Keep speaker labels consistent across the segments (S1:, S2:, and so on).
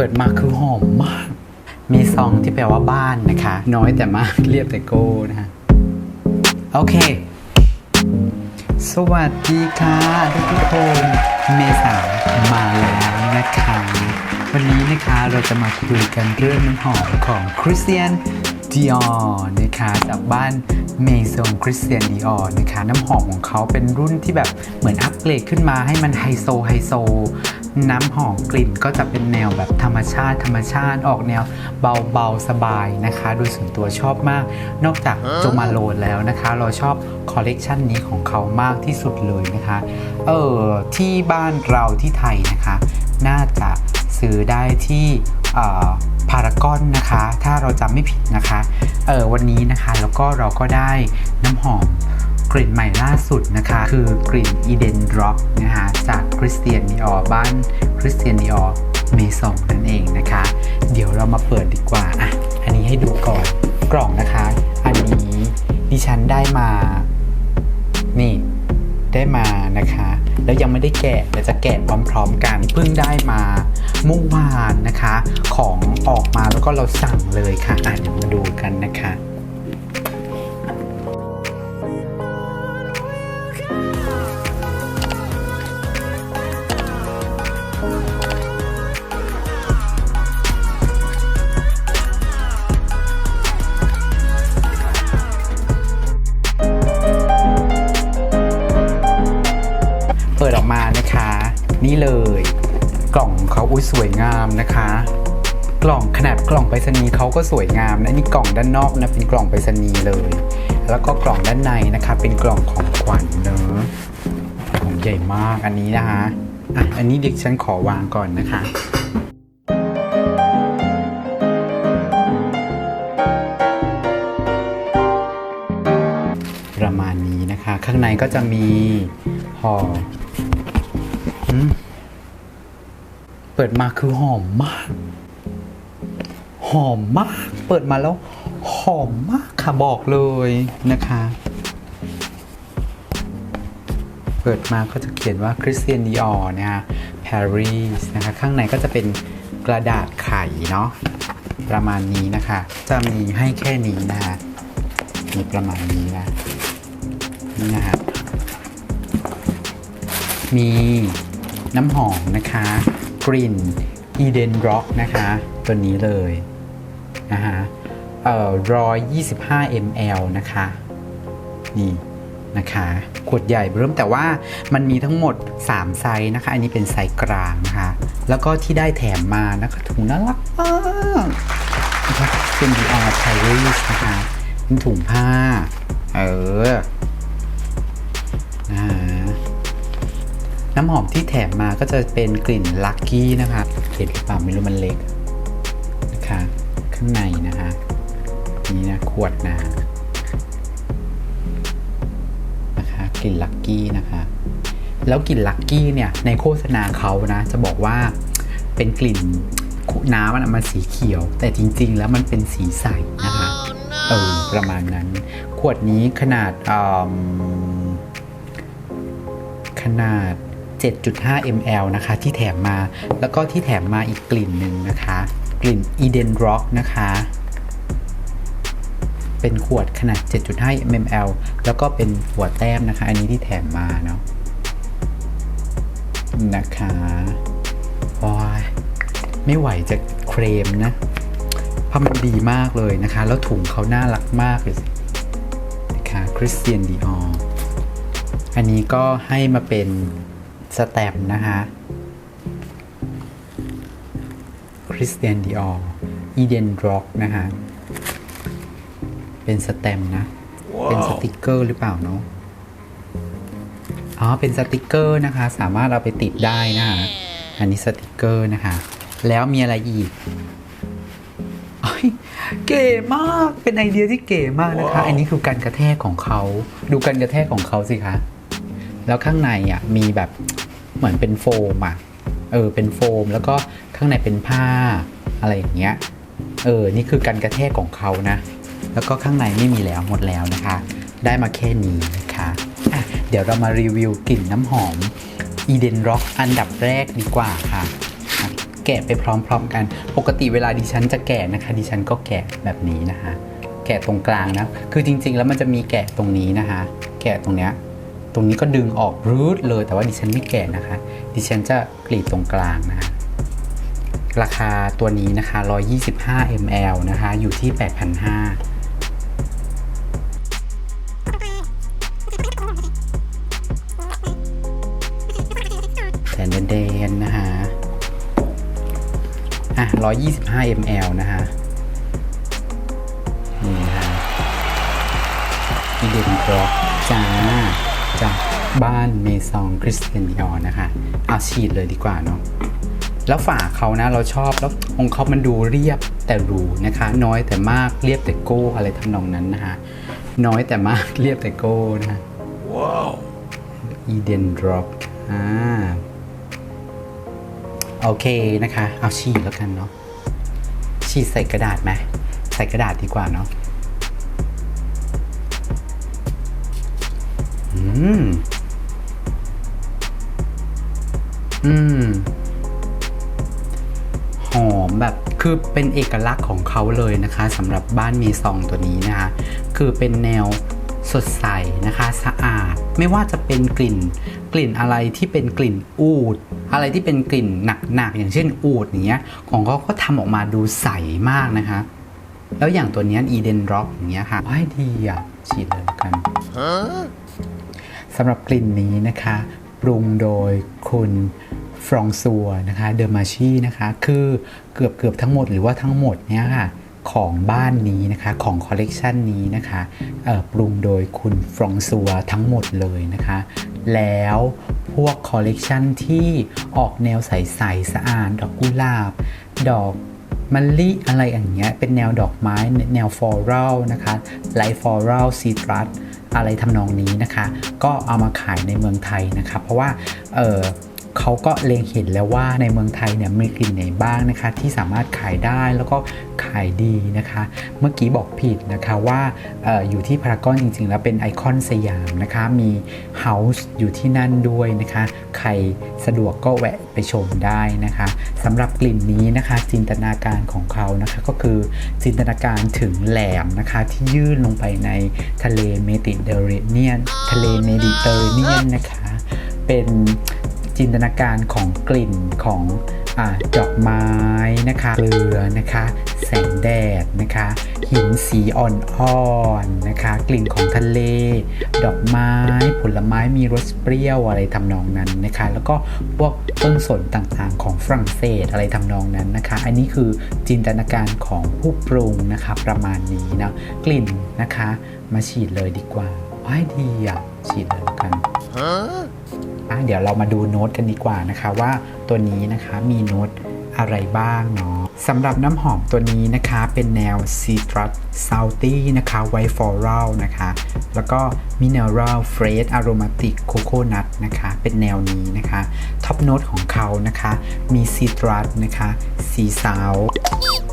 S1: เปิดมาคือหอมมาก มีซองที่แปลว่าบ้านนะคะ น้อยแต่มากเรียบแต่โก้นะฮะโอเค สวัสดีค่ะทุกทุกๆคนเมษามาแล้วนะคะ วันนี้นะคะเราจะมาคุยกันเรื่องน้ำหอมของคริสเตียนดิออนะคะจากบ้านเมซงคริสเตียนดิออนะคะ น้ำหอมของเขาเป็นรุ่นที่แบบเหมือนอัปเกรดขึ้นมาให้มันไฮโซไฮโซ น้ำหอมกลิ่นก็จะเป็นแนวแบบธรรมชาติ ธรรมชาติออกแนวเบาๆสบายนะคะ โดยส่วนตัวชอบมาก นอกจากโจมาโลนแล้วนะคะ เราชอบคอลเลกชันนี้ของเขามากที่สุดเลยนะคะ เออที่บ้านเราที่ไทยนะคะ น่าจะซื้อได้ที่พารากอนนะคะ ถ้าเราจำไม่ผิดนะคะ เออวันนี้นะคะแล้วก็เราก็ได้น้ำหอม กลิ่นใหม่ล่าสุดนะคะ คือกลิ่น Eden Drop นะคะจากคริสเตียนดีออบ้านคริสเตียนดีออเมซองนั่นเองนะคะ เดี๋ยวเรามาเปิดดีกว่าอะอันนี้ให้ดูก่อนกล่องนะคะ อันนี้ดิฉันได้มา นี่ได้มานะคะ แล้วยังไม่ได้แกะเดี๋ยวจะแกะพร้อมๆกันเพิ่งได้มาเมื่อวานนะคะ ของออกมาแล้วก็เราสั่งเลยค่ะอะเดี๋ยวมาดูกันนะคะ สวยงามนะคะ กล่องขนาดกล่องไปรษณีย์เขาก็สวยงามนะนี่กล่องด้านนอกนะเป็นกล่องไปรษณีย์เลย แล้วก็กล่องด้านในนะคะ เป็นกล่องของขวัญเนอะของใหญ่มากอันนี้นะคะอะอันนี้เด็กฉันขอวางก่อนนะคะประมาณนี้นะคะ ข้างในก็จะมีห่อ เปิดมาคือหอมมาก หอมมาก เปิดมาแล้ว หอมมากค่ะบอกเลยนะคะ เปิดมาก็จะเขียนว่าคริสเตียนดีออนะฮะปารีสนะคะข้างในก็จะเป็นกระดาษไขเนาะประมาณนี้นะคะ จะมีให้แค่นี้นะคะมีประมาณนี้นะนี่นะฮะมีน้ำหอมนะคะ กลิ่น Eden Rock นะคะ ตัวนี้เลยนะฮะเอ่อ125 ml นะคะ นี่นะคะขวดใหญ่เริ่มแต่ว่ามันมีทั้งหมด 3 ไซส์นะคะ อันนี้เป็นไซส์กลางนะคะ แล้วก็ที่ได้แถมมานะคะถุงน่ารักมากเป็น Dior Paris นะคะเป็นถุงผ้า เออ น้ำหอมที่แถมมาก็จะเป็นกลิ่นลักกี้นะคะเห็นหรือเปล่าไม่รู้มันเล็กนะคะข้างในนะคะนี่นะขวดนะนะคะกลิ่นลักกี้นะคะแล้วกลิ่นลักกี้เนี่ยในโฆษณาเขานะจะบอกว่าเป็นกลิ่นน้ำมันอะมันสีเขียว แต่จริง ๆ แล้วมันเป็นสีใสนะคะเออประมาณนั้น ขวดนี้ขนาดอืมขนาด 7.5 ml นะคะ ที่แถมมา แล้วก็ที่แถมมาอีกกลิ่นหนึ่งนะคะ กลิ่น Eden Rock นะคะ เป็นขวดขนาด 7.5 ml แล้วก็เป็นหัวแต้มนะคะ อันนี้ที่แถมมาเนาะนะคะโอ้ยไม่ไหวจะเคลมนะเพราะมันดีมากเลยนะคะ แล้วถุงเขาน่ารักมากเลยนะคะคริสเตียนดีอออันนี้ก็ให้มาเป็น สแตมป์นะคะคริสเตียนดีอออีเดนร็อกนะคะเป็นสแตมป์นะ เป็นสติกเกอร์หรือเปล่าเนาะอ๋อ เป็นสติกเกอร์นะคะ สามารถเอาไปติดได้นะคะอันนี้สติกเกอร์นะคะ แล้วมีอะไรอีกเอ้ยเก๋มาก เป็นไอเดียที่เก๋มากนะคะ อันนี้คือการกระแทกของเขา ดูการกระแทกของเขาสิคะ แล้วข้างในอะมีแบบเหมือนเป็นโฟมอะเออเป็นโฟม แล้วก็ข้างในเป็นผ้าอะไรอย่างเงี้ยเออนี่คือการกระแทกของเขานะ แล้วก็ข้างในไม่มีแล้วหมดแล้วนะคะ ได้มาแค่นี้นะคะอะเดี๋ยวเรามารีวิวกลิ่นน้ำหอม Eden Rock อันดับแรกดีกว่าค่ะ แกะไปพร้อมๆกัน ปกติเวลาดิฉันจะแกะนะคะ ดิฉันก็แกะแบบนี้นะคะ แกะตรงกลางนะ คือจริงๆแล้วมันจะมีแกะตรงนี้นะคะ แกะตรงเนี้ย ตรงนี้ก็ดึงออกรูดเลยแต่ว่าดิฉันไม่แกะนะคะ ดิฉันจะกรีดตรงกลางนะคะราคาตัวนี้นะคะ 125 ml นะคะ อยู่ที่ 8,500แต่เดนนะคะอะ 125 ml นะคะนี่นะคะอีเดนกรอกจ้า จากบ้านเมซองคริสเตียนยอนะคะเอาฉีดเลยดีกว่าเนาะแล้วฝาเขานะเราชอบแล้วของเขามันดูเรียบแต่หรูนะคะ น้อยแต่มากเรียบแต่โก้อะไรทำนองนั้นนะคะน้อยแต่มากเรียบแต่โก้นะว้าวอีเดนดรอปอ่าโอเคนะคะ เอาฉีดแล้วกันเนาะฉีดใส่กระดาษไหมใส่กระดาษดีกว่าเนาะ อืม อืม หอมแบบคือเป็นเอกลักษณ์ของเขาเลยนะคะสำหรับบ้านเมซองตัวนี้นะคะ คือเป็นแนวสดใสนะคะสะอาดไม่ว่าจะเป็นกลิ่น กลิ่นอะไรที่เป็นกลิ่นอูด อะไรที่เป็นกลิ่นหนักๆอย่างเช่นอูดอย่างเงี้ยของเขาก็ทำออกมาดูใสมากนะคะ แล้วอย่างตัวนี้อีเดนร็อกอย่างเงี้ยค่ะว้ายดีอะฉีดเลยกัน สำหรับกลิ่นนี้นะคะ ปรุงโดยคุณฟรองซัวนะคะเดอร์มาชีนะคะ คือเกือบเกือบทั้งหมดหรือว่าทั้งหมดเนี่ยค่ะของบ้านนี้นะคะของคอลเลกชันนี้นะคะปรุงโดยคุณฟรองซัวทั้งหมดเลยนะคะ แล้วพวกคอลเลกชันที่ออกแนวใสๆสะอาดดอกกุหลาบ ดอกมะลิอะไรอย่างเงี้ยเป็นแนวดอกไม้แนวฟลอรัลนะคะไลท์ฟลอรัลซีตรัส อะไรทำนองนี้นะคะ ก็เอามาขายในเมืองไทยนะคะ เพราะว่าเออ เขาก็เล็งเห็นแล้วว่าในเมืองไทยเนี่ยมีกลิ่นไหนบ้างนะคะ ที่สามารถขายได้แล้วก็ขายดีนะคะ เมื่อกี้บอกผิดนะคะว่าอออยู่ที่พารากอนจริงๆ แล้วเป็นไอคอนสยามนะคะมีเฮาส์อยู่ที่นั่นด้วยนะคะใครสะดวกก็แวะไปชมได้นะคะสำหรับกลิ่นนี้นะคะ จินตนาการของเขานะคะก็คือจินตนาการถึงแหลมนะคะที่ยื่นลงไปในทะเลเมดิเตอร์เรเนียนทะเลเมดิเตอร์เรเนียนนะคะ เป็น จินตนาการของกลิ่นของอดอกไม้นะคะเกลือนะคะแสงแดดนะคะหินสีอ่อนๆนะคะ กลิ่นของทะเล ดอกไม้ ผลไม้มีรสเปรี้ยวอะไรทำนองนั้นนะคะ แล้วก็พวกต้นสนต่างๆของฝรั่งเศสอะไรทำนองนั้นนะคะ อันนี้คือจินตนาการของผู้ปรุงนะคะประมาณนี้นะกลิ่นนะคะ มาฉีดเลยดีกว่าว้ายดีอะฉีดเลยแล้วกันอะ เดี๋ยวเรามาดูโน้ตกันดีกว่านะคะว่าตัวนี้นะคะมีโน้ตอะไรบ้างเนาะ สำหรับน้ำหอมตัวนี้นะคะเป็นแนว Citrus Salty นะคะ White Floral นะคะ แล้วก็ Mineral Fresh Aromatic Coconut นะคะ เป็นแนวนี้นะคะท็อปโน้ตของเขานะคะ มี Citrus นะคะ สีสาว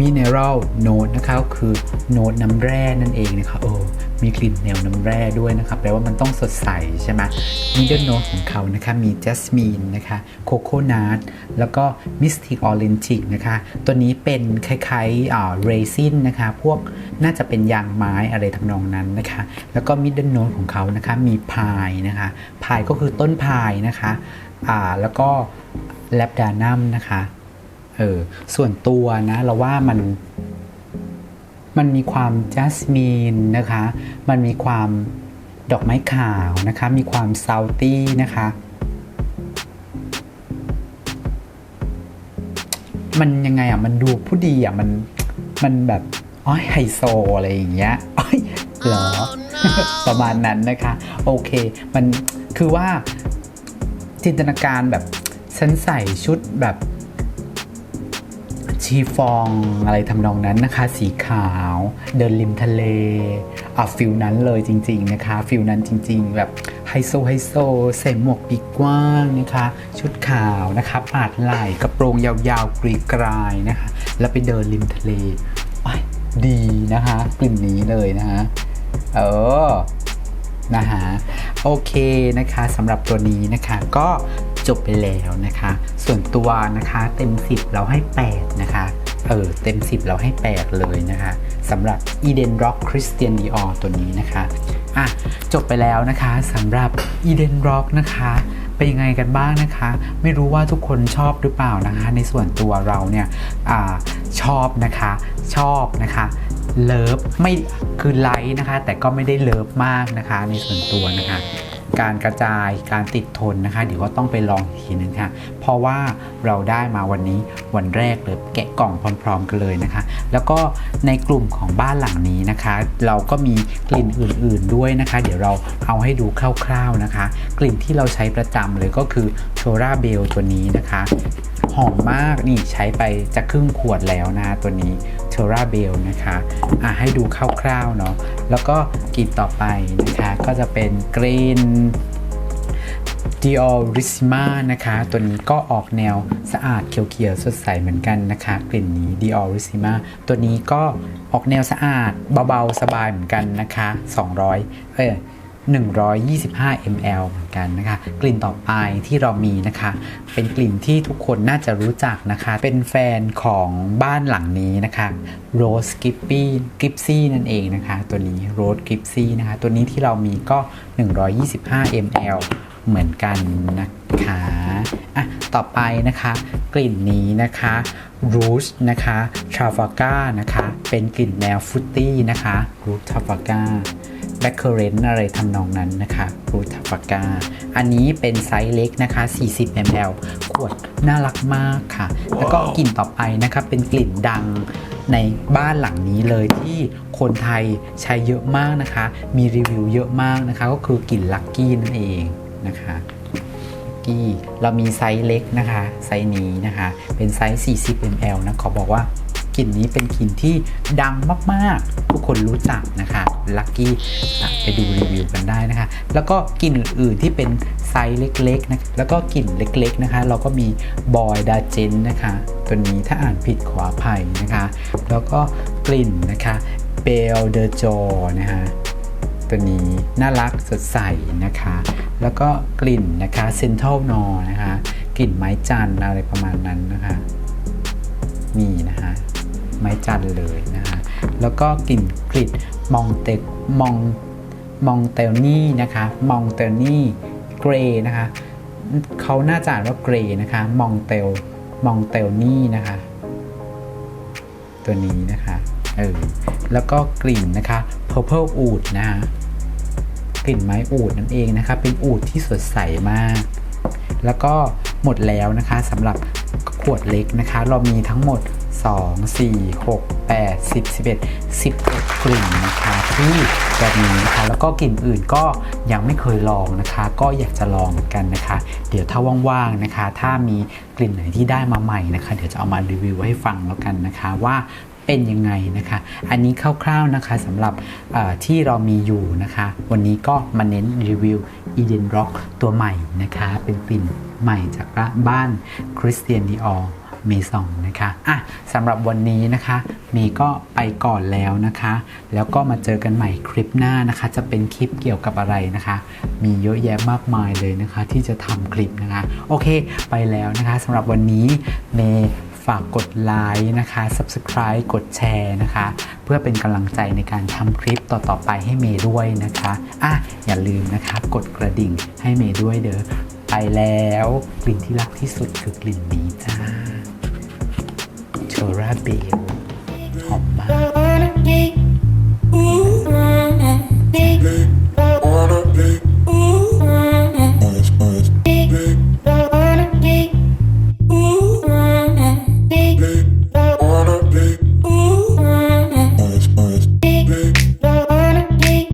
S1: Mineral Note นะคะก็คือโน้ตน้ำแร่นั่นเองนะคะเออมีกลิ่นแนวน้ำแร่ด้วยนะคะแปลว่ามันต้องสดใสใช่ไหม Middle Note ของเขานะคะมี Jasmine นะคะโคโคนัทแล้วก็ Mystic Orange นะคะตัวนี้นี้เป็นคล้ายๆเรซินนะคะ พวกน่าจะเป็นยางไม้อะไรทำนองนั้นนะคะ แล้วก็ Middle Note ของเขานะคะ มีพายนะคะ พายก็คือต้นพายนะคะอ่าแล้วก็แลบดานัมนะคะเออส่วนตัวนะเราว่ามันมันมีความจัสมินนะคะ มันมีความดอกไม้ขาวนะคะ มีความซาวตี้นะคะ มันยังไงอะมันดูผู้ดีอะมันมันแบบอ้อยไฮโซอะไรอย่างเงี้ยอ้อยเหรอ ประมาณนั้นนะคะ โอเค มันคือว่าจินตนาการแบบฉันใส่ชุดแบบชีฟองอะไรทำนองนั้นนะคะ สีขาว เดินริมทะเลอะฟิลนั้นเลยจริง ๆ นะคะฟิลนั้นจริง ๆ แบบ ไฮโซไฮโซใส่หมวกปีกกว้างนะคะ ชุดขาวนะคะปาดไหล่กระโปรงยาวๆกรีกรายนะคะ แล้วไปเดินริมทะเลดีนะคะกลิ่นนี้เลยนะคะเออนะฮะโอเคนะคะสำหรับตัวนี้นะคะก็จบไปแล้วนะคะ ส่วนตัวนะคะเต็ม 10 เราให้ 8 นะคะเออเต็ม 10 เราให้ 8 เลยนะคะสำหรับ Eden Rock Christian Dior ตัวนี้นะคะ อะจบไปแล้วนะคะสำหรับ Eden Rock นะคะเป็นยังไงกันบ้างนะคะ ไม่รู้ว่าทุกคนชอบหรือเปล่านะคะ ในส่วนตัวเราเนี่ยอชอบนะคะ ชอบนะคะเลิฟไม่คือไลค์นะคะ แต่ก็ไม่ได้เลิฟมากนะคะ ในส่วนตัวนะคะ การกระจายการติดทนนะคะ เดี๋ยวก็ต้องไปลองอีกทีนึงค่ะ เพราะว่าเราได้มาวันนี้วันแรกเลยแกะกล่องพร้อม ๆ กันเลยนะคะ แล้วก็ในกลุ่มของบ้านหลังนี้นะคะ เราก็มีกลิ่นอื่น ๆด้วยนะคะ เดี๋ยวเราเอาให้ดูคร่าว ๆนะคะ กลิ่นที่เราใช้ประจำเลยก็คือโชราเบลตัวนี้นะคะหอมมากนี่ใช้ไปจะครึ่งขวดแล้วนะตัวนี้ เทราเบลนะคะอะให้ดูคร่าวๆเนาะแล้วก็กลิ่นต่อไปนะคะก็จะเป็นกลิ่น Diorissima นะคะ ตัวนี้ก็ออกแนวสะอาดเขียวๆสดใสเหมือนกันนะคะ กลิ่นนี้ Diorissima ตัวนี้ก็ออกแนวสะอาดเบาๆ สบายเหมือนกันนะคะ 200 เอ้ย 125 ml เหมือนกันนะคะ กลิ่นต่อไปที่เรามีนะคะ เป็นกลิ่นที่ทุกคนน่าจะรู้จักนะคะ เป็นแฟนของบ้านหลังนี้นะคะ Rose Gippy Gipsy นั่นเองนะคะ ตัวนี้ Rose Gipsy นะคะ ตัวนี้ที่เรามีก็ 125 ml เหมือนกันนะคะอะต่อไปนะคะ กลิ่นนี้นะคะ Rouge นะคะ t r a f a g a นะคะ เป็นกลิ่นแนวฟุตตี้นะคะ Rouge t r a f a g a บคเคอร์เรนอะไรทำนองนั้นนะคะรูทาฟากาอันนี้เป็นไซส์เล็กนะคะ 40 ml ขวดน่ารักมากค่ะแล้วก็กลิ่นต่อไปนะคะเป็นกลิ่นดังในบ้านหลังนี้เลยที่คนไทยใช้เยอะมากนะคะ มีรีวิวเยอะมากนะคะ ก็คือกลิ่นลักกี้นั่นเองนะคะลักกี้เรามีไซส์เล็กนะคะ ไซส์นี้นะคะ เป็นไซส์ 40 ml นะ ขอบอกว่า กลิ่นนี้เป็นกลิ่นที่ดังมากๆ ทุกคนรู้จักนะคะลัคกี้ไปดูรีวิวกันได้นะคะ แล้วก็กลิ่นอื่นๆที่เป็นไซส์เล็กๆนะแล้วก็กลิ่นเล็กๆนะคะ เราก็มีบอยดาเจนนะคะตัวนี้ถ้าอ่านผิดขออภัยนะคะ แล้วก็กลิ่นนะคะเบลเดอร์จอนะคะตัวนี้น่ารักสดใสนะคะ แล้วก็กลิ่นนะคะเซนเทลนอนะคะ กลิ่นไม้จันอะไรประมาณนั้นนะคะ มีนะฮะ ไม้จันทร์เลยนะฮะแล้วก็กลิ่นกลิ่นมองเตมองมองเตลนี่นะคะมองเตลนี่เกรนะคะเขาน่าจะอ่านว่าเกรนะคะมองเตลมองเตลนี่นะคะตัวนี้นะคะเออแล้วก็กลิ่นนะคะ purple oud นะคะกลิ่นไม้อูดนั่นเองนะคะเป็นอูดที่สดใสมาก แล้วก็หมดแล้วนะคะสำหรับ วดเล็กนะคะ เรามีทั้งหมด 2 4 6 8 10 11 11กลิ่นนะคะที่แบบนี้นะคะแล้วก็กลิ่นอื่นก็ยังไม่เคยลองนะคะ ก็อยากจะลองเหมือนกันนะคะ เดี๋ยวถ้าว่างๆนะคะ ถ้ามีกลิ่นไหนที่ได้มาใหม่นะคะ เดี๋ยวจะเอามารีวิวให้ฟังแล้วกันนะคะว่าเป็นยังไงนะคะ อันนี้คร่าวๆนะคะสำหรับที่เรามีอยู่นะคะ วันนี้ก็มาเน้นรีวิว Eden Rock ตัวใหม่นะคะ เป็นกลิ่น ใหม่จากบ้าน Christian Dior เมซองนะคะอะสำหรับวันนี้นะคะเมย์ก็ไปก่อนแล้วนะคะ แล้วก็มาเจอกันใหม่คลิปหน้านะคะ จะเป็นคลิปเกี่ยวกับอะไรนะคะ มีเยอะแยะมากมายเลยนะคะ ที่จะทำคลิปนะคะ โอเค ไปแล้วนะคะสำหรับวันนี้เมย์ฝากกดไลค์นะคะ Subscribe กดแชร์นะคะ เพื่อเป็นกำลังใจในการทำคลิปต่อๆไปให้เมย์ด้วยนะคะ อะ อย่าลืมนะคะ กดกระดิ่งให้เมย์ด้วยเด้อ ไปแล้ว กลิ่นที่รักที่สุดคือกลิ่นนี้จ้าโชราเบลหอมมาก